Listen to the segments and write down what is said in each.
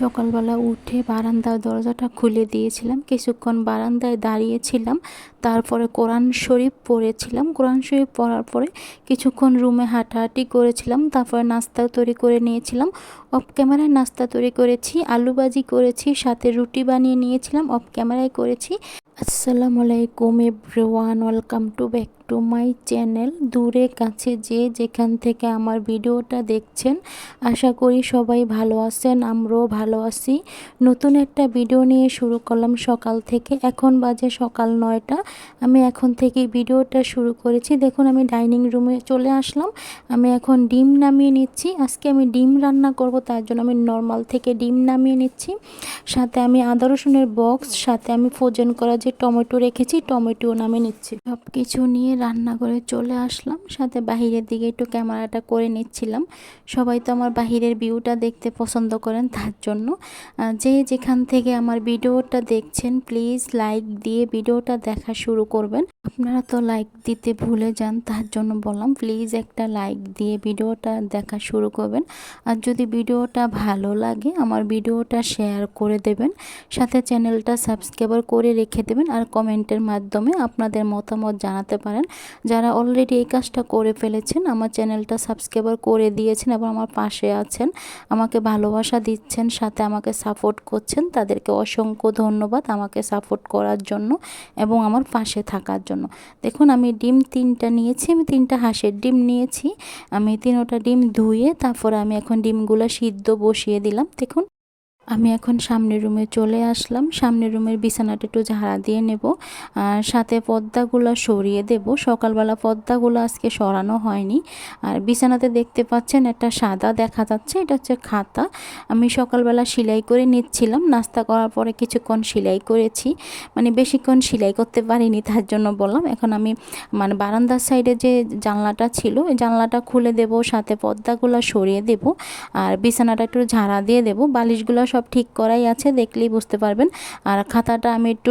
সকালবেলা উঠে বারান্দার দরজাটা খুলে দিয়েছিলাম। কিছুক্ষণ বারান্দায় দাঁড়িয়েছিলাম। তারপরে কোরআন শরীফ পড়েছিলাম। কোরআন শরীফ পড়ার পরে কিছুক্ষণ রুমে হাঁটাহাঁটি করেছিলাম, তারপরে নাস্তা তৈরি করে নিয়েছিলাম, অফ ক্যামেরায় নাস্তা তৈরি করেছি, আলু ভাজি করেছি, সাথে রুটি বানিয়ে নিয়েছিলাম, অফ ক্যামেরায় করেছি। আসসালামু আলাইকুম everyone, welcome to back to my channel. দূরে কাছে যে যেখান থেকে আমার ভিডিওটা দেখছেন, আশা করি সবাই ভালো আছেন, আমরাও ভালো আছি। নতুন একটা ভিডিও নিয়ে শুরু করলাম সকাল থেকে। এখন বাজে সকাল নয়টা। আমি এখন থেকে ভিডিওটা শুরু করেছি। দেখুন, আমি ডাইনিং রুমে চলে আসলাম। আমি এখন ডিম নামিয়ে নিচ্ছি। আজকে আমি ডিম রান্না করব, তার জন্য আমি নর্মাল থেকে ডিম নামিয়ে নিচ্ছি। সাথে আমি আদা রসুনের বক্স, সাথে আমি ফ্রোজেন করা যে টমেটো রেখেছি টমেটো নামিয়ে নিচ্ছি। সব কিছু নিয়ে রান্না করে চলে আসলাম। সাথে বাহিরের দিকে একটু ক্যামেরাটা করে নিচ্ছিলাম। সবাই তো আমার বাহিরের ভিউটা দেখতে পছন্দ করেন, তার জন্য। যে যেখান থেকে আমার ভিডিওটা দেখছেন, প্লিজ লাইক দিয়ে ভিডিওটা দেখা শুরু করবেন। আপনারা তো লাইক দিতে ভুলে যান, তার জন্য বললাম প্লিজ একটা লাইক দিয়ে ভিডিওটা দেখা শুরু করবেন। আর যদি ভিডিওটা ভালো লাগে, আমার ভিডিওটা শেয়ার করে দেবেন। সাথে চ্যানেলটা সাবস্ক্রাইবার করে রেখে দেবেন আর কমেন্টের মাধ্যমে আপনাদের মতামত জানাতে পারেন। যারা অলরেডি এই কাজটা করে ফেলেছেন, আমার চ্যানেলটা সাবস্ক্রাইবার করে দিয়েছেন এবং আমার পাশে আছেন, আমাকে ভালোবাসা দিচ্ছেন, সাথে আমাকে সাপোর্ট করছেন, তাদেরকে অসংখ্য ধন্যবাদ আমাকে সাপোর্ট করার জন্য। এবং আমার পাশে থাকার জন্য। দেখুন, আমি ডিম তিনটা নিয়েছি, আমি তিনটা হাঁসের ডিম নিয়েছি। আমি তিনোটা ডিম ধুয়ে তারপরে আমি এখন ডিমগুলো সিদ্ধ বসিয়ে দিলাম। দেখুন আমি এখন সামনের রুমে চলে আসলাম। সামনের রুমের বিছানাটা একটু ঝাড়া দিয়ে নেব। আর সাথে পর্দাগুলো সরিয়ে দেব। সকালবেলা পর্দাগুলো আজকে সরানো হয়নি। আর বিছানাতে দেখতে পাচ্ছেন একটা সাদা দেখা যাচ্ছে। এটা হচ্ছে খাতা। আমি সকালবেলা সেলাই করে নিচ্ছিলাম। নাস্তা করার পরে কিছুক্ষণ সেলাই করেছি। মানে বেশিক্ষণ সেলাই করতে পারিনি, তার জন্য বললাম। এখন আমি মানে বারান্দার সাইডে যে জানলাটা ছিল, ওই জানলাটা খুলে দেব। সাথে পর্দাগুলো সরিয়ে দেব। আর বিছানাটা একটু ঝাড়া দিয়ে দেব। বালিশগুলো সব ঠিক করাই আছে, দেখলেই বুঝতে পারবেন। আর খাতাটা আমি একটু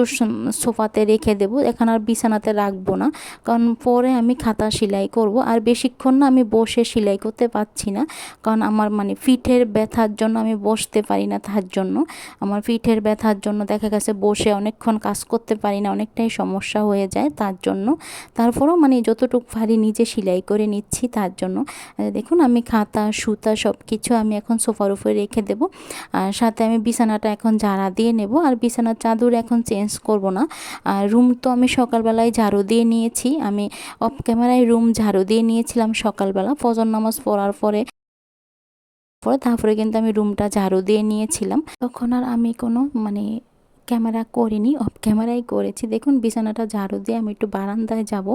সোফাতে রেখে দেব, এখন আর বিছানাতে রাখব না। কারণ পরে আমি খাতা সেলাই করব, আর বেশিক্ষণ না আমি বসে সেলাই করতে পারছি না। কারণ আমার মানে পিঠের ব্যথার জন্য আমি বসতে পারি না তার জন্য। আমার পিঠের ব্যথার জন্য দেখা গেছে বসে অনেকক্ষণ কাজ করতে পারি না, অনেকটাই সমস্যা হয়ে যায় তার জন্য। তারপরেও মানে যতটুকু পারি নিজে সেলাই করে নিচ্ছি তার জন্য। দেখুন, আমি খাতা, সুতা সব কিছু আমি এখন সোফার উপরে রেখে দেব। আর সাথে আমি বিছানাটা এখন ঝাড়া দিয়ে নেব, আর বিছানার চাদর এখন চেঞ্জ করব না। আর রুম তো আমি সকালবেলায় ঝাড়ু দিয়ে নিয়েছি, আমি অফ ক্যামেরায় রুম ঝাড়ু দিয়ে নিয়েছিলাম সকালবেলা, ফজর নামাজ পড়ার পরে পরে তারপরে কিন্তু আমি রুমটা ঝাড়ু দিয়ে নিয়েছিলাম। তখন আর আমি কোনো মানে ক্যামেরা করিনি অফ ক্যামেরাই করেছি। দেখুন, বিছানাটা ঝাড়ু দিয়ে আমি একটু বারান্দায় যাব।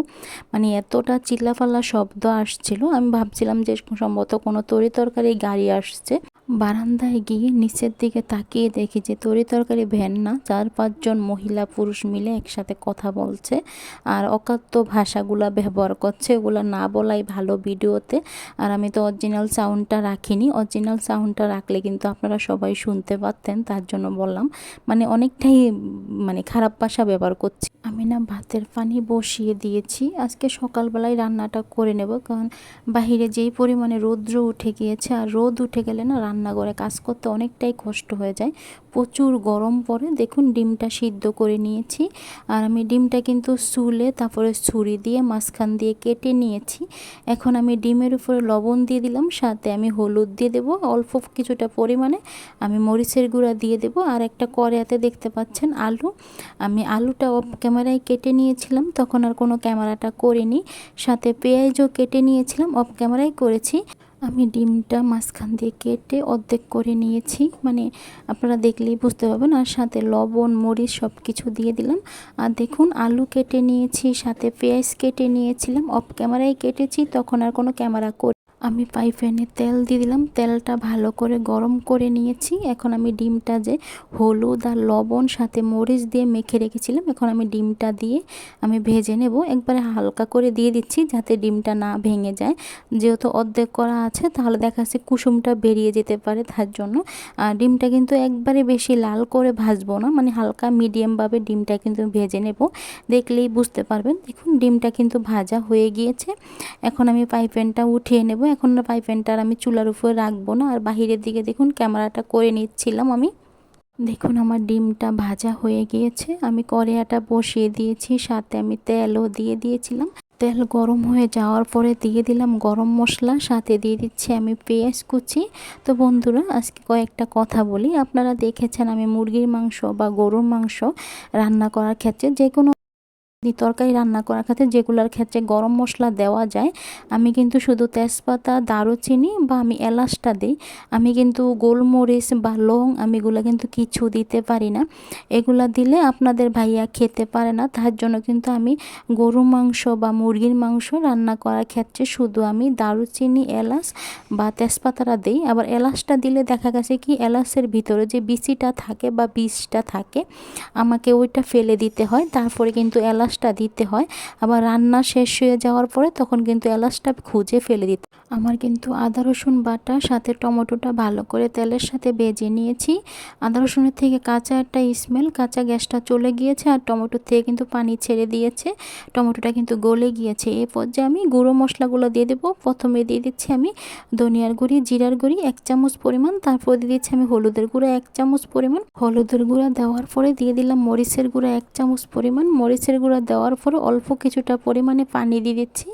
মানে এতটা চিল্লাফাল্লা শব্দ আসছিল, আমি ভাবছিলাম যে সম্ভবত কোনো তরি তরকারি গাড়ি আসছে। বারান্দায় গিয়ে নিচের দিকে তাকিয়ে দেখি যে তরি তরকারি ভ্যান না। চার পাঁচজন মহিলা পুরুষ মিলে একসাথে কথা বলছে আর অকাত্য ভাষাগুলা ব্যবহার করছে। ওগুলো না বলাই ভালো ভিডিওতে। আর আমি তো অরিজিনাল সাউন্ডটা রাখিনি। অরিজিনাল সাউন্ডটা রাখলে কিন্তু আপনারা সবাই শুনতে পারতেন, তার জন্য বললাম। মানে অনেকটাই মানে খারাপ ভাষা ব্যবহার করছি। আমি না ভাতের পানি বসিয়ে দিয়েছি। আজকে সকালবেলায় রান্নাটা করে নেব। কারণ বাহিরে যেই পরিমাণে রৌদ্র উঠে গিয়েছে, আর রোদ উঠে গেলে না রান্নাঘরে কাজ করতে অনেকটাই কষ্ট হয়ে যায়। প্রচুর গরম পড়ে। দেখুন, ডিমটা সিদ্ধ করে নিয়েছি। আর আমি ডিমটা কিন্তু চুলে তারপরে ছুরি দিয়ে মাঝখান দিয়ে কেটে নিয়েছি। এখন আমি ডিমের উপরে লবণ দিয়ে দিলাম। সাথে আমি হলুদ দিয়ে দেবো। অল্প কিছুটা পরিমাণে আমি মরিচের গুঁড়া দিয়ে দেবো। আর একটা কড়াতে দেখতে পাচ্ছেন আলু। আমি আলুটা অফ ক্যামেরায় কেটে নিয়েছিলাম। তখন আর কোনো ক্যামেরাটা করিনি। সাথে পেঁয়াজও কেটে নিয়েছিলাম। অফ ক্যামেরায় করেছি। আমি ডিমটা মাঝখান দিয়ে কেটে অর্ধেক করে নিয়েছি। মানে আপনারা দেখলেই বুঝতে পারবেন। আর সাথে লবণ, মরিচ সব কিছু দিয়ে দিলাম। আর দেখুন, আলু কেটে নিয়েছি, সাথে পেঁয়াজ কেটে নিয়েছিলাম। অফ ক্যামেরায় কেটেছি, তখন আর কোনো ক্যামেরা আমি পাইপ্যানে তেল দিয়ে দিলাম। তেলটা ভালো করে গরম করে নিয়েছি। এখন আমি ডিমটা যে হলুদ আর লবণ, সাথে মরিচ দিয়ে মেখে রেখেছিলাম। এখন আমি ডিমটা দিয়ে আমি ভেজে নেব। একবারে হালকা করে দিয়ে দিচ্ছি যাতে ডিমটা না ভেঙে যায়। যেহেতু অর্ধেক করা আছে, তাহলে দেখা যাচ্ছে কুসুমটা বেরিয়ে যেতে পারে তার জন্য। আর ডিমটা কিন্তু একবারে বেশি লাল করে ভাজবো না মানে হালকা মিডিয়ামভাবে ডিমটা কিন্তু ভেজে নেব। দেখলেই বুঝতে পারবেন। দেখুন, ডিমটা কিন্তু ভাজা হয়ে গিয়েছে। এখন আমি পাইপ্যানটা উঠিয়ে নেব। এখন ফ্রাই প্যানটা আমি চুলার উপরে রাখব না। আর বাহিরের দিকে দেখুন ক্যামেরাটা করে নিচ্ছিলাম আমি। দেখুন আমার ডিমটা ভাজা হয়ে গিয়েছে। আমি কড়াইটা বসিয়ে দিয়েছি, সাথে আমি তেলও দিয়ে দিয়েছিলাম। তেল গরম হয়ে যাওয়ার পরে দিয়ে দিলাম গরম মশলা, সাথে দিয়ে দিচ্ছি আমি পেঁয়াজ কুচি। তো বন্ধুরা, আজকে কয়েকটা কথা বলি। আপনারা দেখেছেন আমি মুরগির মাংস বা গরুর মাংস রান্না করার ক্ষেত্রে যে কোনো তরকারি রান্না করার ক্ষেত্রে যেগুলোর ক্ষেত্রে গরম মশলা দেওয়া যায়, আমি কিন্তু শুধু তেজপাতা, দারুচিনি বা আমি এলাচটা দিই। আমি কিন্তু গোলমরিচ বা লং আমি এগুলো কিন্তু কিছু দিতে পারি না। এগুলা দিলে আপনাদের ভাইয়া খেতে পারে না, তার জন্য কিন্তু আমি গরু মাংস বা মুরগির মাংস রান্না করার ক্ষেত্রে শুধু আমি দারুচিনি, এলাচ বা তেজপাতাটা দিই। আবার এলাচটা দিলে দেখা গেছে কি, এলাচের ভিতরে যে বিচিটা থাকে বা বীজটা থাকে, আমাকে ওইটা ফেলে দিতে হয়। তারপরে কিন্তু এলাচ এলাচটা দিতে হয়। আবার রান্না শেষ হয়ে যাওয়ার পরে তখন কিন্তু এলাচটা খুঁজে ফেলে দিতে আমার কিন্তু আদা, রসুন বাটা, সাথে টমেটোটা ভালো করে তেলের সাথে বেজে নিয়েছি। আদা, রসুনের থেকে কাঁচা একটা স্মেল কাঁচা গ্যাসটা চলে গিয়েছে আর টমেটোর থেকে কিন্তু পানি ছেড়ে দিয়েছে। টমেটোটা কিন্তু গলে গিয়েছে। এ পর্যায়ে আমি গুঁড়ো মশলাগুলো দিয়ে দেবো। প্রথমে দিয়ে দিচ্ছি আমি ধনিয়ার গুঁড়ি, জিরার গুঁড়ি এক চামচ পরিমাণ। তারপর দিয়ে দিচ্ছি আমি হলুদের গুঁড়ো এক চামচ পরিমাণ। হলুদের গুঁড়া দেওয়ার পরে দিয়ে দিলাম মরিচের গুঁড়া এক চামচ পরিমাণ। মরিচের গুঁড়া দেওয়ার পরে অল্প কিছুটা পরিমাণে পানি দিয়ে দিচ্ছি।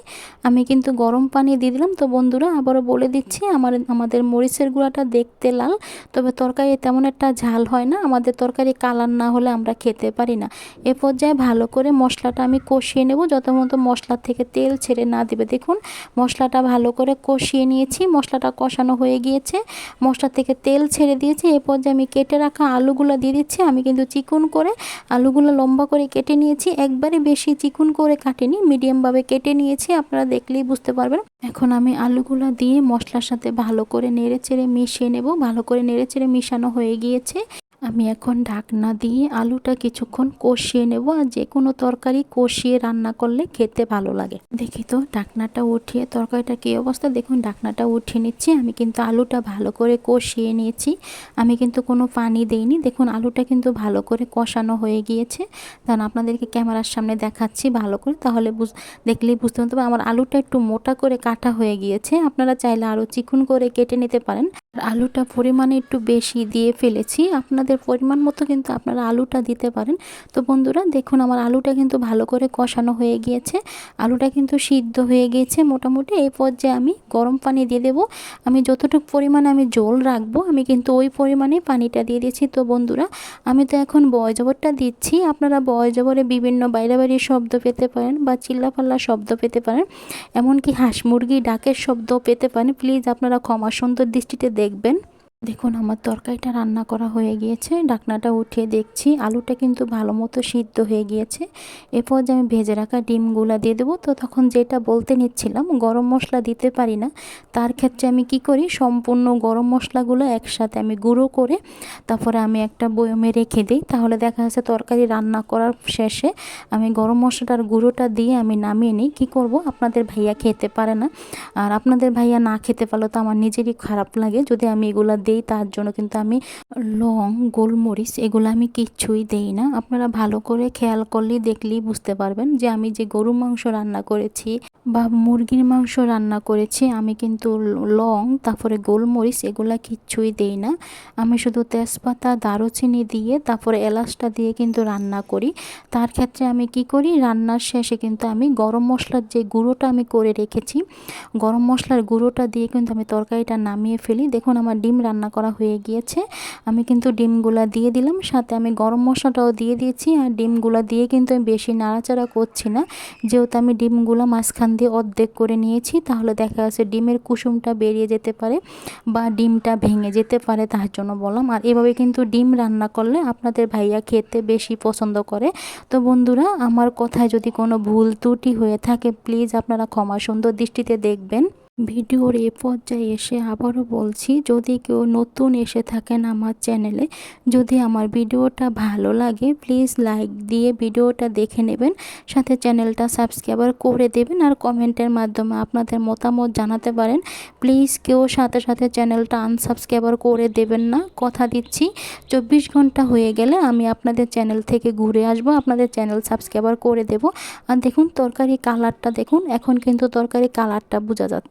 আমি কিন্তু গরম পানি দিয়ে দিলাম। তো বন্ধুরা, আবারও বলে দিচ্ছি, আমার, আমাদের মরিচের গুঁড়াটা দেখতে লাল, তবে তরকারি তেমন একটা ঝাল হয় না। আমাদের তরকারি কালার না হলে আমরা খেতে পারি না। এ পর্যায়ে ভালো করে মশলাটা আমি কষিয়ে নেব। যত মতো মশলা থেকে তেল ছেড়ে না দেবে, দেখুন, মশলাটা ভালো করে কষিয়ে নিয়েছি। মশলাটা কষানো হয়ে গিয়েছে। মশলা থেকে তেল ছেড়ে দিয়েছি। এ পর্যায়ে আমি কেটে রাখা আলুগুলো দিয়ে দিচ্ছি। আমি কিন্তু চিকন করে আলুগুলো লম্বা করে কেটে নিয়েছি। একবারে বেশি চিকুন করে কাটিনি, মিডিয়ামভাবে কেটে নিয়েছি, আপনারা দেখলেই বুঝতে পারবেন। এখন আমি আলুগুলো দিয়ে মশলার সাথে ভালো করে নেড়ে চেড়ে মিশিয়ে নেব। ভালো করে নেড়ে চেড়ে মিশানো হয়ে গিয়েছে। আমি এখন ঢাকনা দিয়ে আলুটা কিছুক্ষণ কষিয়ে নেব আর যে কোনো তরকারি কষিয়ে রান্না করলে খেতে ভালো লাগে। দেখি তো ঢাকনাটা উঠিয়ে তরকারিটা কী অবস্থা? দেখুন, ঢাকনাটা উঠিয়ে নিচ্ছি। আমি কিন্তু আলুটা ভালো করে কষিয়ে নিয়েছি। আমি কিন্তু কোনো পানি দেইনি। দেখুন, আলুটা কিন্তু ভালো করে কষানো হয়ে গিয়েছে। কারণ আপনাদেরকে ক্যামেরার সামনে দেখাচ্ছি ভালো করে। তাহলে বুঝ, দেখলেই বুঝতে পারতে আমার আলুটা একটু মোটা করে কাটা হয়ে গিয়েছে। আপনারা চাইলে আরও চিকুন করে কেটে নিতে পারেন। আলুটা পরিমাণে একটু বেশি দিয়ে ফেলেছি। আপনাদের পরিমাণ মতো কিন্তু আপনারা আলুটা দিতে পারেন। তো বন্ধুরা, দেখুন আমার আলুটা কিন্তু ভালো করে কষানো হয়ে গিয়েছে। আলুটা কিন্তু সিদ্ধ হয়ে গিয়েছে মোটামুটি। এই পর্যায়ে আমি গরম পানি দিয়ে দেবো। আমি যতটুকু পরিমাণে আমি জল রাখব, আমি কিন্তু ওই পরিমাণে পানিটা দিয়ে দিয়েছি। তো বন্ধুরা, আমি তো এখন বয় জবরটা দিচ্ছি। আপনারা বয় জবরে বিভিন্ন বাইরে বাইরে শব্দ পেতে পারেন বা চিল্লাপাল্লা শব্দ পেতে পারেন। এমনকি হাঁস মুরগি ডাকের শব্দ পেতে পারেন। প্লিজ আপনারা ক্ষমা সুন্দর দৃষ্টিতে দেখবেন। দেখুন, আমার তরকারিটা রান্না করা হয়ে গিয়েছে। ডাকনাটা উঠিয়ে দেখছি, আলুটা কিন্তু ভালো মতো সিদ্ধ হয়ে গিয়েছে। এরপর যে আমি ভেজে রাখা ডিমগুলা দিয়ে দেবো। তো তখন যেটা বলতে নিচ্ছিলাম, গরম মশলা দিতে পারি না। তার ক্ষেত্রে আমি কি করি, সম্পূর্ণ গরম মশলাগুলো একসাথে আমি গুঁড়ো করে তারপরে আমি একটা বয়মে রেখে দিই। তাহলে দেখা যাচ্ছে তরকারি রান্না করার শেষে আমি গরম মশলাটার গুঁড়োটা দিয়ে আমি নামিয়ে নিই। কী করব? আপনাদের ভাইয়া খেতে পারে না। আর আপনাদের ভাইয়া না খেতে পারলে তো আমার নিজেরই খারাপ লাগে। যদি আমি এগুলো দেই, তার জন্য কিন্তু আমি লং, গোলমরিচ এগুলো আমি কিচ্ছুই দেই না। আপনারা ভালো করে খেয়াল করলেই দেখলেই বুঝতে পারবেন যে আমি যে গরু মাংস রান্না করেছি বা মুরগির মাংস রান্না করেছি, আমি কিন্তু লং, তারপরে গোলমরিচ এগুলা কিচ্ছুই দেই না। আমি শুধু তেজপাতা, দারুচিনি দিয়ে, তারপরে এলাচটা দিয়ে কিন্তু রান্না করি। তার ক্ষেত্রে আমি কি করি, রান্নার শেষে কিন্তু আমি গরম মশলার যে গুঁড়োটা আমি করে রেখেছি, গরম মশলার গুঁড়োটা দিয়ে কিন্তু আমি তরকারিটা নামিয়ে ফেলি। দেখুন, আমার ডিম রান্না করা হয়ে গিয়েছে। আমি কিন্তু ডিমগুলা দিয়ে দিলাম, সাথে আমি গরম মশলাটাও দিয়ে দিয়েছি। আর ডিমগুলা দিয়ে কিন্তু আমি বেশি নাড়াচাড়া করছি না। যেহেতু আমি ডিমগুলো মাঝখান দিয়ে অর্ধেক করে নিয়েছি, তাহলে দেখা যাচ্ছে ডিমের কুসুমটা বেরিয়ে যেতে পারে বা ডিমটা ভেঙে যেতে পারে, তার জন্য বললাম। আর এভাবে কিন্তু ডিম রান্না করলে আপনাদের ভাইয়া খেতে বেশি পছন্দ করে। তো বন্ধুরা, আমার কথায় যদি কোনো ভুল ত্রুটি হয়ে থাকে, প্লিজ আপনারা ক্ষমা সুন্দর দৃষ্টিতে দেখবেন। ভিডিওর এ পর্যায়ে এসে আবারও বলছি, যদি কেউ নতুন এসে থাকেন আমার চ্যানেলে, যদি আমার ভিডিওটা ভালো লাগে প্লিজ লাইক দিয়ে ভিডিওটা দেখে নেবেন, সাথে চ্যানেলটা সাবস্ক্রাইবার করে দেবেন আর কমেন্টের মাধ্যমে আপনাদের মতামত জানাতে পারেন। প্লিজ কেউ সাথে সাথে চ্যানেলটা আনসাবস্ক্রাইবার করে দেবেন না, কথা দিচ্ছি। চব্বিশ ঘণ্টা হয়ে গেলে আমি আপনাদের চ্যানেল থেকে ঘুরে আসব, আপনাদের চ্যানেল সাবস্ক্রাইবার করে দেব। আর দেখুন, তরকারি কালারটা দেখুন, এখন কিন্তু তরকারি কালারটা বোঝা যাচ্ছে।